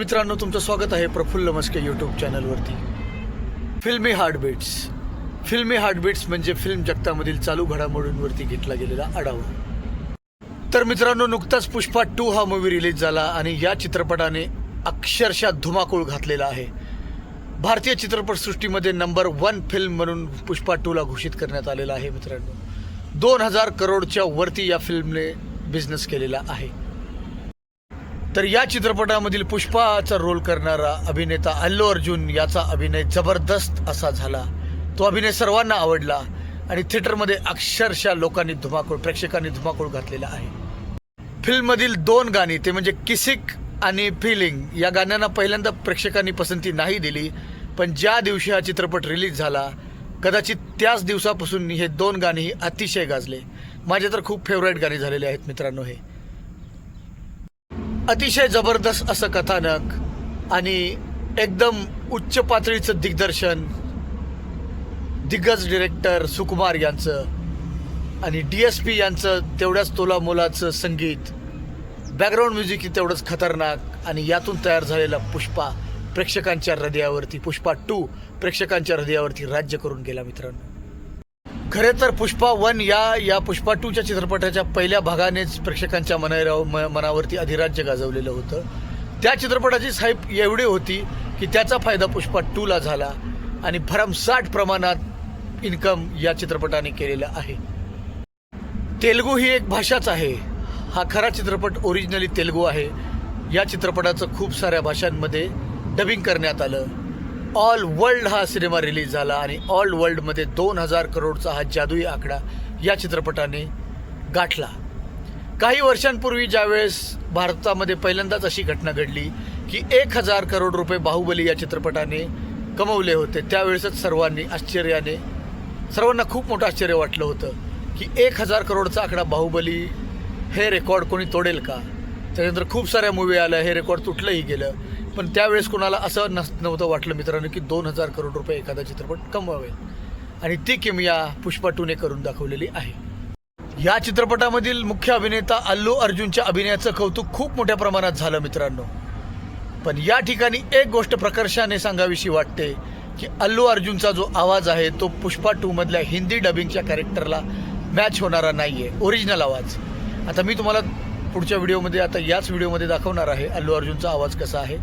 मित्रांनो तुमचं स्वागत आहे प्रफुल्ल मस्के यूट्यूब चॅनलवरती फिल्मी हार्टबीट्स. फिल्मी हार्टबीट्स म्हणजे फिल्म जगतामधील चालू घडामोडींवरती घेतला गेलेला आढावा. तर मित्रांनो नुकताच पुष्पा टू हा मूवी रिलीज झाला आणि या चित्रपटाने अक्षरशः धुमाकूळ घातलेला आहे. भारतीय चित्रपटसृष्टीमध्ये नंबर वन फिल्म म्हणून पुष्पा टूला घोषित करण्यात आलेला आहे मित्रांनो. दोन हजार करोडच्या वरती या फिल्मने बिझनेस केलेला आहे. तर या चित्रपटामधील पुष्पाचा रोल करणारा अभिनेता अल्लू अर्जुन याचा अभिनय जबरदस्त असा झाला. तो अभिनय सर्वांना आवडला आणि थिएटरमध्ये अक्षरशः लोकांनी धुमाकूळ प्रेक्षकांनी धुमाकूळ घातलेला आहे. फिल्ममधील दोन गाणी ते म्हणजे किसिक आणि फिलिंग या गाण्यांना पहिल्यांदा प्रेक्षकांनी पसंती नाही दिली पण ज्या दिवशी हा चित्रपट रिलीज झाला कदाचित त्याच दिवसापासून हे दोन गाणीही अतिशय गाजले. माझे तर खूप फेवरेट गाणी झालेले आहेत मित्रांनो हे. अतिशय जबरदस्त असं कथानक आणि एकदम उच्च पातळीचं दिग्दर्शन दिग्गज डिरेक्टर सुकुमार यांचं आणि डी एस पी यांचं तेवढ्याच तोला मोलाचं संगीत बॅकग्राऊंड म्युझिक तेवढंच खतरनाक आणि यातून तयार झालेला पुष्पा प्रेक्षकांच्या हृदयावरती पुष्पा टू प्रेक्षकांच्या हृदयावरती राज्य करून गेला मित्रांनो. खरे तर पुष्पा वन या या पुष्पा टूच्या चित्रपटाच्या पहिल्या भागानेच प्रेक्षकांच्या मनाराव म- मनावरती अधिराज्य गाजवलेलं होतं. त्या चित्रपटाची साईप एवढी होती की त्याचा फायदा पुष्पा टूला झाला आणि भरमसाठ प्रमाणात इन्कम या चित्रपटाने केलेला आहे. तेलगू ही एक भाषाच आहे. हा खरा चित्रपट ओरिजिनली तेलगू आहे. या चित्रपटाचं खूप साऱ्या भाषांमध्ये डबिंग करण्यात आलं. ऑल वर्ल्ड हा सिनेमा रिलीज झाला आणि ऑल वर्ल्डमध्ये दोन हजार करोडचा हा जादुई आकडा या चित्रपटाने गाठला. काही वर्षांपूर्वी ज्यावेळेस भारतामध्ये पहिल्यांदाच अशी घटना घडली की एक हजार करोड रुपये बाहुबली या चित्रपटाने कमवले होते. त्यावेळेसच सर्वांनी आश्चर्याने सर्वांना खूप मोठं आश्चर्य वाटलं होतं की एक हजार करोडचा आकडा बाहुबली हे रेकॉर्ड कोणी तोडेल का? त्याच्यानंतर खूप साऱ्या मूवी आल्या हे रेकॉर्ड तुटलंही गेलं. पण त्यावेळेस कोणाला असं नस नव्हतं वाटलं मित्रांनो की दोन हजार करोड रुपये एखादा चित्रपट कमवावेल आणि ती किमया पुष्पा टूने करून दाखवलेली आहे. या चित्रपटामधील मुख्य अभिनेता अल्लू अर्जुनच्या अभिनयाचं कौतुक खूप मोठ्या प्रमाणात झालं मित्रांनो. पण या ठिकाणी एक गोष्ट प्रकर्षाने सांगावीशी वाटते की अल्लू अर्जुनचा जो आवाज आहे तो पुष्पा टू मधल्या हिंदी डबिंगच्या कॅरेक्टरला मॅच होणारा नाही आहे ओरिजिनल आवाज. आता मी तुम्हाला पुढच्या व्हिडिओमध्ये आता याच व्हिडिओमध्ये दाखवणार आहे अल्लू अर्जुनचा आवाज कसा आहे.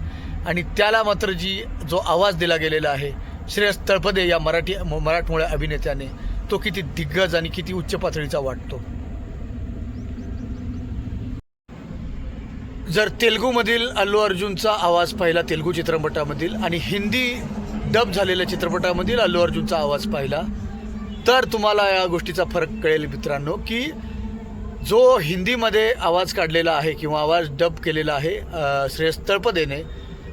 आणि त्याला मात्र जी जो आवाज दिला गेलेला आहे श्रेयस तळपदे या मराठी मराठमोळ्या अभिनेत्याने तो किती दिग्गज आणि किती उच्च पातळीचा वाटतो. जर तेलुगूमधील अल्लू अर्जुनचा आवाज पाहिला तेलुगू चित्रपटामधील आणि हिंदी डब झालेल्या चित्रपटामधील अल्लू अर्जुनचा आवाज पाहिला तर तुम्हाला या गोष्टीचा फरक कळेल मित्रांनो की जो हिंदीमध्ये आवाज काढलेला आहे किंवा आवाज डब केलेला आहे श्रेयस तळपदेने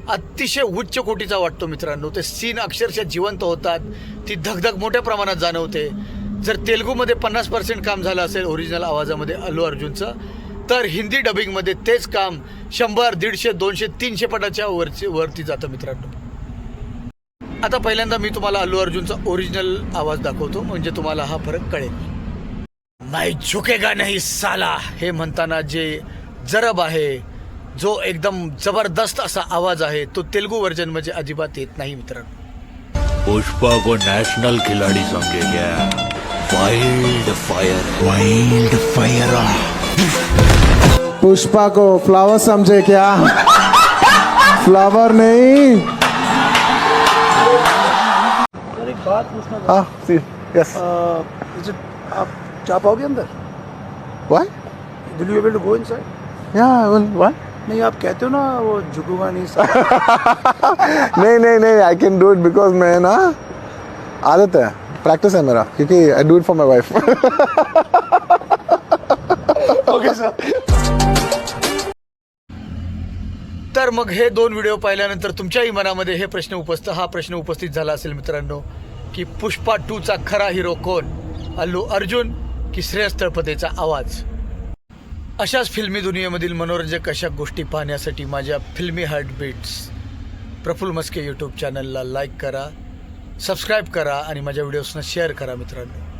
अतिशय उच्च कोटीचा वाटतो मित्रांनो. ते सीन अक्षरशः जिवंत होतात. ती धगधग मोठ्या प्रमाणात जाणवते. जर तेलगूमध्ये पन्नास पर्सेंट काम झालं असेल ओरिजिनल आवाजामध्ये अल्लू अर्जुनचं तर हिंदी डबिंगमध्ये तेच काम शंभर दीडशे दोनशे तीनशे पटाच्या वरचे वरती जातं मित्रांनो. आता पहिल्यांदा मी तुम्हाला अल्लू अर्जुनचा ओरिजिनल आवाज दाखवतो. म्हणजे तुम्हाला हा फरक कळेल. नाही झुकेगा नाही साला हे म्हणताना जे जरब आहे जो एकदम जबरदस्त असा आवाज आहे तो तेलुगू व्हर्जन म्हणजे अजिबात येत नाही मित्रांनो. पुष्पा को नेशनल खिलाड़ी समझे क्या wild fire wild fire Pushpa को फ्लावर समझे क्या? फ्लावर नहीं. बात पूछना था। हाँ सी यस आप जा पाओगे अंदर। Why will you able to go inside या विल व्हाई नहीं आप कहते हो ना वो झुकूंगा नहीं सर नहीं नहीं नहीं I can do it because मैं ना आदत है प्रैक्टिस है मेरा क्योंकि I do it for my wife okay sir तर मग हे दोन व्हिडिओ पाहिल्यानंतर तुमच्याही मनामध्ये हे प्रश्न उपस्थित हा प्रश्न उपस्थित झाला असेल मित्रांनो की पुष्पा टूचा खरा हिरो कोण? अल्लू अर्जुन की श्रेयस आवाज. अशाच फिल्मी दुनियेमधील मनोरंजक अशा गोष्टी पाहण्यासाठी माझ्या filmy heartbeats Prafull Maske YouTube चॅनलला लाईक करा सबस्क्राईब करा आणि माझ्या व्हिडिओजना शेअर करा मित्रांनो.